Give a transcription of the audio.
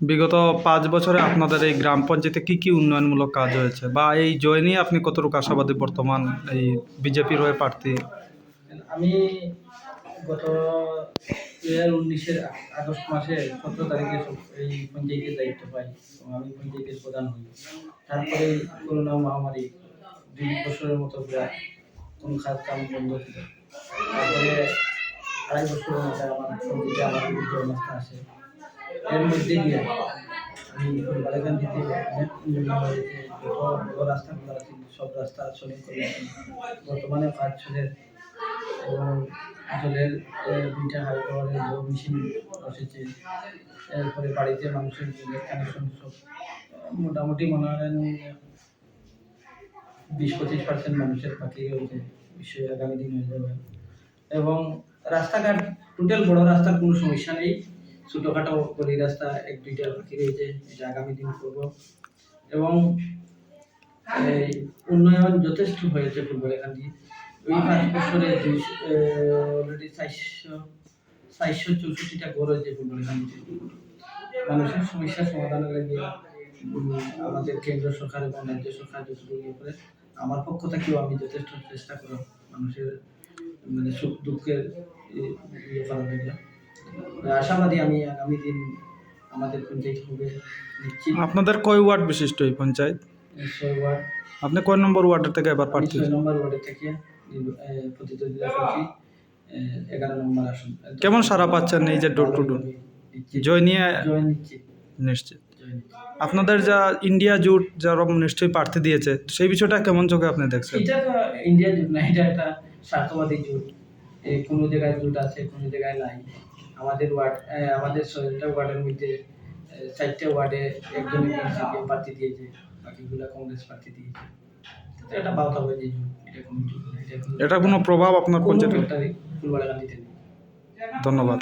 বিগত পাঁচ বছরে আপনাদের এই গ্রাম পঞ্চায়েতে কি কি উন্নয়নমূলক কাজ হয়েছে? বা এই জয় নিয়ে আপনি কতটুকু আশাবাদী বর্তমান এই বিজেপির হয়ে প্রার্থী? আমি গত দু হাজার উনিশের আগস্ট মাসে সতেরো তারিখে এই পঞ্চায়েতের দায়িত্ব পাই আমি পঞ্চায়েতের প্রধান হই। তারপরে করোনা মহামারী দুই বছরের মতো কোনো খাত কাম বন্ধ ছিল। তারপরে আড়াই বছরের মধ্যে আমার আমার আসে এর মধ্যে দিয়ে আমি হয়েছে রাস্তাগুলো আছে সব রাস্তা শ্রমিক করেছি। বর্তমানে পাঁচ ছলের এবং জলের দুইটা হাই জল মেশিন বসেছে। এরপরে বাড়িতে মানুষের জলের কানেকশন সব, মোটামুটি মনে হয় বিশ পঁচিশ পার্সেন্ট মানুষের বাকি রয়েছে বিষয়ে আগামী দিন হয়ে যাবে। এবং রাস্তাঘাট টোটাল বড় রাস্তার কোনো সমস্যা নেই। ছোটোখাটো গলি রাস্তা, এক, দুইটা বাকি রয়েছে, এটা আগামী দিন করব। এবং, এই, উন্নয়ন যথেষ্ট হয়েছে ফুলবাড়িখান্দি ওই পাঁচ বছরে দুইশো অলরেডি চারশো চারশো চৌষট্টিটা ঘর হয়েছে ফুলবাড়িখান্দিতে মানুষের সমস্যা সমাধানের লাগে আমাদের কেন্দ্র সরকার এবং রাজ্য সরকার যতটুকু ইয়ে করে। আমার পক্ষ থেকেও আমি যথেষ্ট চেষ্টা করব মানুষের মানে সুখ দুঃখের ইয়ে করার জন্য। আশাবাদী আমি আগামী দিন আমাদের পঞ্চায়েত হবে। নিশ্চিত। আপনাদের কয় ওয়ার্ড বিশিষ্ট এই পঞ্চায়েত? ছয় ওয়ার্ড। আপনি কয় নম্বর ওয়ার্ডের থেকে এবার প্রার্থী ছয় নম্বর ওয়ার্ডে থেকে প্রতিদ্বন্দ্বিতা করছি এগারো নম্বর আসন। কেমন সাড়া পাচ্ছেন এই যে ডোর টু ডোর? জয় নিয়ে জয় নিশ্চিত। নিশ্চিত। আপনাদের যা ইন্ডিয়া জুট যারা নিশ্চয়ই প্রার্থী দিয়েছে সেই বিষয়টা কেমন চোখে আপনি দেখছেন? এটা তো ইন্ডিয়ান জুট না এটা একটা স্বার্থবাদী জুট। কোনো জায়গায় দুধ আছে কোনো জায়গায় নাই। আমাদের ওয়ার্ড আমাদের ছয়টা ওয়ার্ডের মধ্যে চারটে ওয়ার্ডে একজন একজন প্রার্থী দিয়েছে বাকিগুলো কংগ্রেস প্রার্থী দিয়েছে। এটা বাউতাবাজি জুট এটা কোনো এটা কোনো এটা কোনো প্রভাব আপনার পঞ্চায়েত? ধন্যবাদ।